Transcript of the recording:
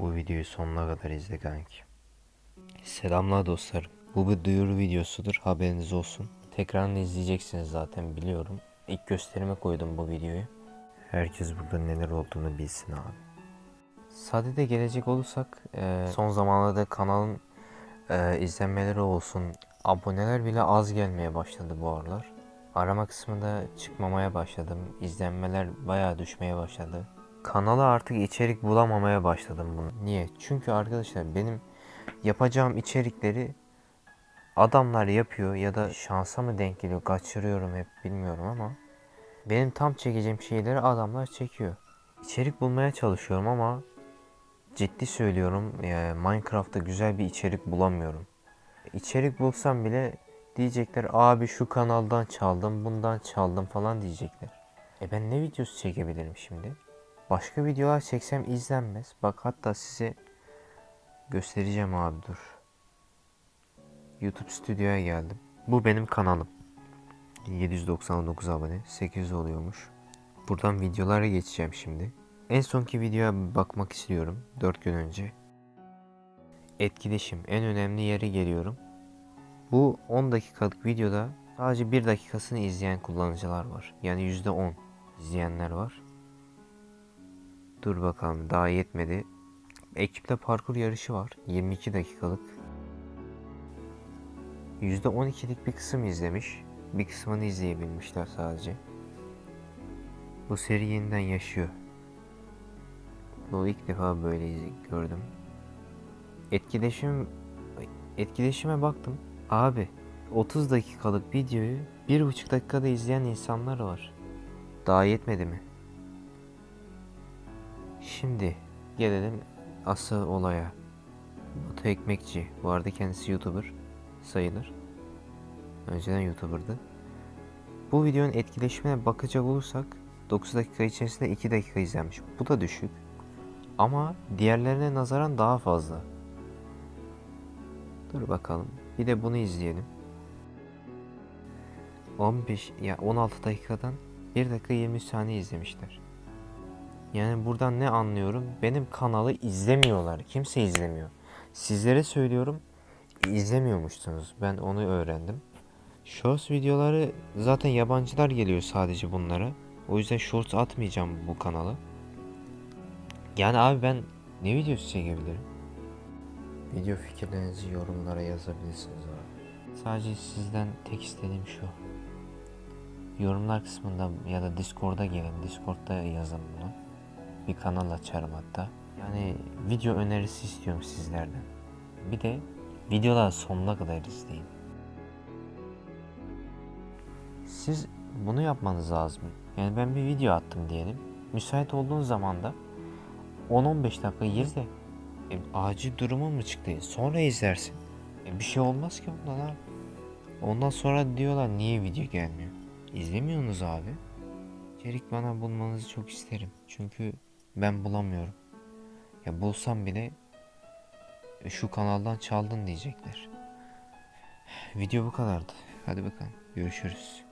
Bu videoyu sonuna kadar izle kanki. Selamlar dostlarım. Bu bir duyuru videosudur haberiniz olsun. Tekrarını izleyeceksiniz zaten biliyorum. İlk gösterime koydum bu videoyu. Herkes burada neler olduğunu bilsin abi. Sadede gelecek olursak e, son zamanlarda kanalın e, izlenmeleri olsun aboneler bile az gelmeye başladı bu aralar. Arama kısmında çıkmamaya başladım. İzlenmeler bayağı düşmeye başladı. Kanala artık içerik bulamamaya başladım bunu. Niye? Çünkü arkadaşlar benim yapacağım içerikleri adamlar yapıyor ya da şansa mı denk geliyor kaçırıyorum hep bilmiyorum ama benim tam çekeceğim şeyleri adamlar çekiyor. İçerik bulmaya çalışıyorum ama ciddi söylüyorum e, Minecraft'ta güzel bir içerik bulamıyorum. İçerik bulsam bile diyecekler abi şu kanaldan çaldım bundan çaldım falan diyecekler. E ben ne videosu çekebilirim şimdi? Başka videolar çeksem izlenmez. Bak hatta size göstereceğim abi dur. YouTube stüdyoya geldim. Bu benim kanalım. 799 abone. 800 oluyormuş. Buradan videolara geçeceğim şimdi. En sonki videoya bakmak istiyorum. 4 gün önce. Etkileşim. En önemli yere geliyorum. Bu 10 dakikalık videoda sadece 1 dakikasını izleyen kullanıcılar var. Yani %10 izleyenler var. Dur bakalım daha yetmedi. Ekiple parkur yarışı var. 22 dakikalık. %12'lik bir kısım izlemiş. Bir kısmını izleyebilmişler sadece. Bu seri yeniden yaşıyor. Bu ilk defa böyle gördüm. Etkileşim etkileşime baktım. Abi 30 dakikalık videoyu 1,5 dakikada izleyen insanlar var. Daha yetmedi mi? Şimdi gelelim asıl olaya. Batu Ekmekçi. Bu arada kendisi YouTuber sayılır. Önceden YouTuber'dı. Bu videonun etkileşimine bakacak olursak 9 dakika içerisinde 2 dakika izlenmiş. Bu da düşük. Ama diğerlerine nazaran daha fazla. Dur bakalım. Bir de bunu izleyelim. 15 ya 16 dakikadan 1 dakika 20 saniye izlemişler. Yani buradan ne anlıyorum? Benim kanalı izlemiyorlar. Kimse izlemiyor. Sizlere söylüyorum izlemiyormuşsunuz. Ben onu öğrendim. Shorts videoları zaten yabancılar geliyor sadece bunlara. O yüzden shorts atmayacağım bu kanala. Yani abi ben ne videosu çekebilirim? Video fikirlerinizi yorumlara yazabilirsiniz abi. Sadece sizden tek istediğim şu. Yorumlar kısmında ya da Discord'a gelin. Discord'da yazın bunu. Bir kanal açarım hatta. Yani video önerisi istiyorum sizlerden. Bir de videolar sonuna kadar izleyin. Siz bunu yapmanız lazım. Yani ben bir video attım diyelim. Müsait olduğun zaman da 10-15 dakika izle. E, acil durumu mu çıktı? Sonra izlersin. E, bir şey olmaz ki bundan abi. Ondan sonra diyorlar niye video gelmiyor? İzlemiyorsunuz abi. İçerik bana bulmanızı çok isterim. Çünkü ben bulamıyorum. Ya bulsam bile şu kanaldan çaldın diyecekler. Video bu kadardı. Hadi bakalım. Görüşürüz.